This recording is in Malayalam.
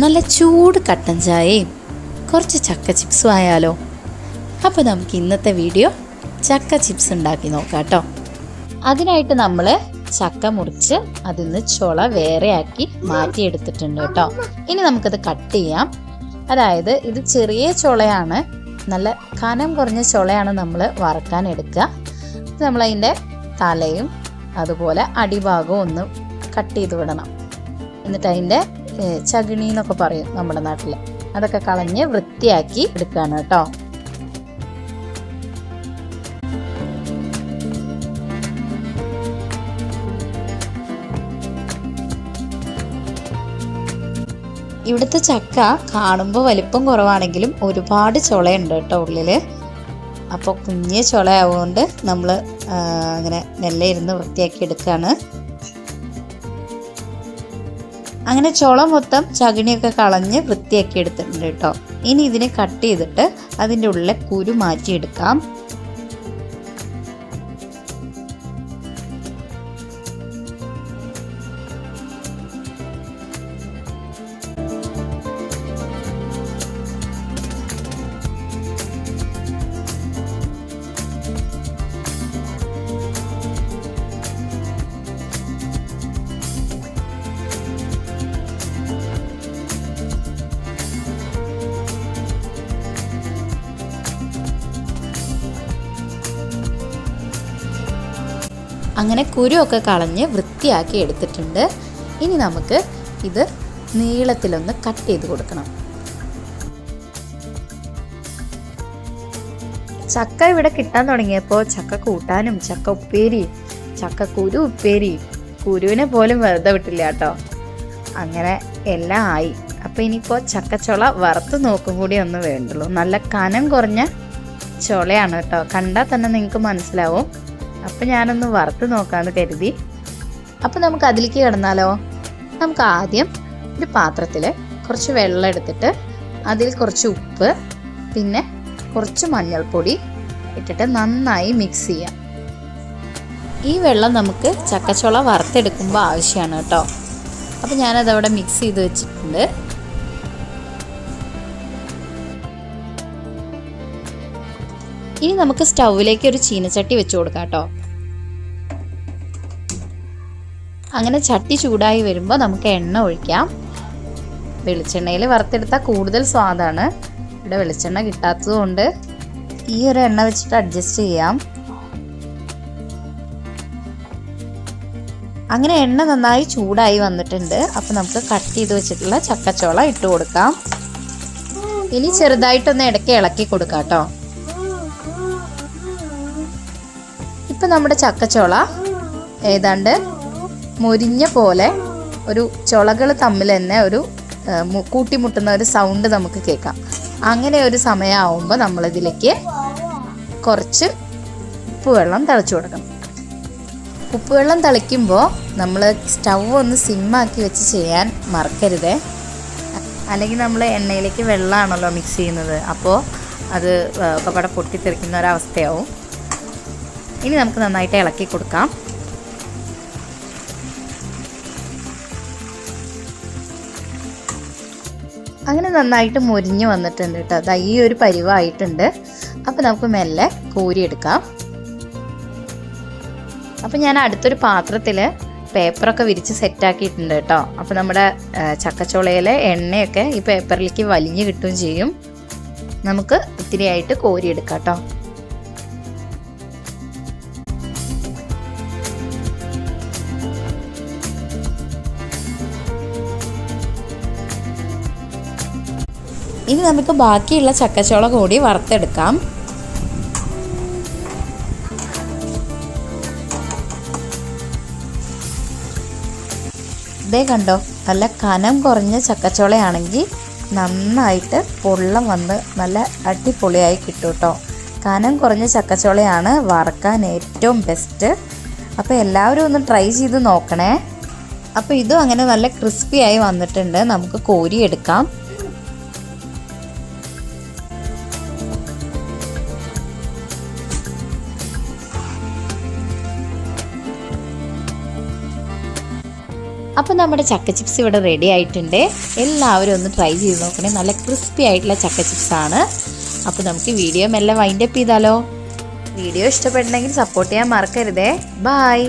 നല്ല ചൂട് കട്ടൻ ചായയും കുറച്ച് ചക്ക ചിപ്സും ആയാലോ. അപ്പോൾ നമുക്ക് ഇന്നത്തെ വീഡിയോ ചക്ക ചിപ്സ് ഉണ്ടാക്കി നോക്കാം കേട്ടോ. അതിനായിട്ട് നമ്മൾ ചക്ക മുറിച്ച് അതിൽ നിന്ന് ചുള വേറെയാക്കി മാറ്റിയെടുത്തിട്ടുണ്ട് കേട്ടോ. ഇനി നമുക്കത് കട്ട് ചെയ്യാം. അതായത് ഇത് ചെറിയ ചുളയാണ്. നല്ല കനം കുറഞ്ഞ ചുളയാണ് നമ്മൾ വറക്കാൻ എടുക്കുക. നമ്മളതിന്റെ തലയും അതുപോലെ അടിഭാഗവും ഒന്ന് കട്ട് ചെയ്ത് വിടണം. എന്നിട്ട് അതിന്റെ ചകിണി എന്നൊക്കെ പറയും നമ്മുടെ നാട്ടിൽ അതൊക്കെ കളഞ്ഞ് വൃത്തിയാക്കി എടുക്കുകയാണ് കേട്ടോ. ഇവിടുത്തെ ചക്ക കാണുമ്പോൾ വലിപ്പം കുറവാണെങ്കിലും ഒരുപാട് ചുളയുണ്ട് കേട്ടോ ഉള്ളിൽ അപ്പോൾ കുഞ്ഞ് ചുളയാവുകൊണ്ട് നമ്മൾ അങ്ങനെ നെല്ലയിരുന്ന് വൃത്തിയാക്കി എടുക്കുകയാണ് അങ്ങനെ ചുള മൊത്തം ചകിണിയൊക്കെ കളഞ്ഞ് വൃത്തിയാക്കി എടുത്തിട്ടുണ്ട് കേട്ടോ. ഇനി ഇതിനെ കട്ട് ചെയ്തിട്ട് അതിന്റെ ഉള്ളിലെ കുരു മാറ്റിയെടുക്കാം. അങ്ങനെ കുരുവൊക്കെ കളഞ്ഞ് വൃത്തിയാക്കി എടുത്തിട്ടുണ്ട്. ഇനി നമുക്ക് ഇത് നീളത്തിലൊന്ന് കട്ട് ചെയ്ത് കൊടുക്കണം. ചക്ക ഇവിടെ കിട്ടാൻ തുടങ്ങിയപ്പോൾ ചക്ക കൂട്ടാനും ചക്ക ഉപ്പേരി ചക്ക കുരു ഉപ്പേരി കുരുവിനെ പോലും വെറുതെ വിട്ടില്ല കേട്ടോ. അങ്ങനെ എല്ലാം ആയി. അപ്പോൾ ഇനിയിപ്പോൾ ചക്കച്ചുള വറുത്ത് നോക്കും കൂടി ഒന്ന് വേണ്ടുള്ളൂ. നല്ല കനം കുറഞ്ഞ ചുളയാണ് കേട്ടോ. കണ്ടാൽ തന്നെ നിങ്ങൾക്ക് മനസ്സിലാവും. അപ്പം ഞാനൊന്ന് വറുത്ത് നോക്കാമെന്ന് കരുതി. അപ്പം നമുക്ക് അതിലേക്ക് കിടന്നാലോ? നമുക്ക് ആദ്യം ഒരു പാത്രത്തിൽ കുറച്ച് വെള്ളം എടുത്തിട്ട് അതിൽ കുറച്ച് ഉപ്പ് പിന്നെ കുറച്ച് മഞ്ഞൾപ്പൊടി ഇട്ടിട്ട് നന്നായി മിക്സ് ചെയ്യാം. ഈ വെള്ളം നമുക്ക് ചക്കച്ചുള വറുത്തെടുക്കുമ്പോൾ ആവശ്യമാണ് കേട്ടോ. അപ്പം ഞാനതവിടെ മിക്സ് ചെയ്ത് വെച്ചിട്ടുണ്ട്. ഇനി നമുക്ക് സ്റ്റൗവിലേക്ക് ഒരു ചീനച്ചട്ടി വെച്ച് കൊടുക്കാം കേട്ടോ. അങ്ങനെ ചട്ടി ചൂടായി വരുമ്പോൾ നമുക്ക് എണ്ണ ഒഴിക്കാം. വെളിച്ചെണ്ണയിൽ വറുത്തെടുത്താൽ കൂടുതൽ സ്വാദാണ്. ഇവിടെ വെളിച്ചെണ്ണ കിട്ടാത്തത് കൊണ്ട് ഈ ഒരു എണ്ണ വെച്ചിട്ട് അഡ്ജസ്റ്റ് ചെയ്യാം. അങ്ങനെ എണ്ണ നന്നായി ചൂടായി വന്നിട്ടുണ്ട്. അപ്പം നമുക്ക് കട്ട് ചെയ്ത് വെച്ചിട്ടുള്ള ചക്കച്ചോള ഇട്ട് കൊടുക്കാം. ഇനി ചെറുതായിട്ടൊന്ന് ഇടയ്ക്ക് ഇളക്കി കൊടുക്കാം കേട്ടോ. ഇപ്പം നമ്മുടെ ചക്കച്ചോള ഏതാണ്ട് മുരിഞ്ഞ പോലെ ഒരു ചുളകൾ തമ്മിൽ തന്നെ ഒരു കൂട്ടിമുട്ടുന്ന ഒരു സൗണ്ട് നമുക്ക് കേൾക്കാം. അങ്ങനെ ഒരു സമയമാവുമ്പോൾ നമ്മളിതിലേക്ക് കുറച്ച് ഉപ്പുവെള്ളം തിളച്ചു കൊടുക്കണം. ഉപ്പുവെള്ളം തിളയ്ക്കുമ്പോൾ നമ്മൾ സ്റ്റൗ ഒന്ന് സിമ്മാക്കി വെച്ച് ചെയ്യാൻ മറക്കരുത്. അല്ലെങ്കിൽ നമ്മൾ എണ്ണയിലേക്ക് വെള്ളമാണല്ലോ മിക്സ് ചെയ്യുന്നത്. അപ്പോൾ അത് പപ്പട പൊട്ടിത്തെറിക്കുന്ന ഒരവസ്ഥയാവും. ഇനി നമുക്ക് നന്നായിട്ട് ഇളക്കി കൊടുക്കാം. അങ്ങനെ നന്നായിട്ട് മുരിഞ്ഞ് വന്നിട്ടുണ്ട് കേട്ടോ. അതാ ഈ ഒരു പരിവായിട്ടുണ്ട്. അപ്പോൾ നമുക്ക് മെല്ലെ കോരിയെടുക്കാം. അപ്പോൾ ഞാൻ അടുത്തൊരു പാത്രത്തിൽ പേപ്പറൊക്കെ വിരിച്ച് സെറ്റാക്കിയിട്ടുണ്ട് കേട്ടോ. അപ്പോൾ നമ്മുടെ ചക്കച്ചോളയിലെ എണ്ണയൊക്കെ ഈ പേപ്പറിലേക്ക് വലിഞ്ഞ് കിട്ടുകയും ചെയ്യും. നമുക്ക് ഇത്തിരിയായിട്ട് കോരിയെടുക്കാം കേട്ടോ. ഇനി നമുക്ക് ബാക്കിയുള്ള ചക്കച്ചോള കൂടി വറുത്തെടുക്കാം. ഇതേ കണ്ടോ നല്ല കനം കുറഞ്ഞ ചക്കച്ചോളയാണെങ്കിൽ നന്നായിട്ട് പൊള്ളം വന്ന് നല്ല അടിപൊളിയായി കിട്ടും കേട്ടോ കനം കുറഞ്ഞ ചക്കച്ചോളയാണ് വറക്കാൻ ഏറ്റവും ബെസ്റ്റ് അപ്പോൾ എല്ലാവരും ഒന്ന് ട്രൈ ചെയ്ത് നോക്കണേ. അപ്പോൾ ഇതും അങ്ങനെ നല്ല ക്രിസ്പി ആയി വന്നിട്ടുണ്ട്. നമുക്ക് കോരിയെടുക്കാം. അപ്പോൾ നമ്മുടെ ചക്ക ചിപ്സ് ഇവിടെ റെഡി ആയിട്ടുണ്ട്. എല്ലാവരും ഒന്ന് ട്രൈ ചെയ്ത് നോക്കണേ. നല്ല ക്രിസ്പി ആയിട്ടുള്ള ചക്ക ചിപ്സ് ആണ്. അപ്പോൾ നമുക്ക് വീഡിയോ മെല്ലെ വൈൻഡപ്പ് ചെയ്താലോ. വീഡിയോ ഇഷ്ടപ്പെടണമെങ്കിൽ സപ്പോർട്ട് ചെയ്യാൻ മറക്കരുതേ. ബായ്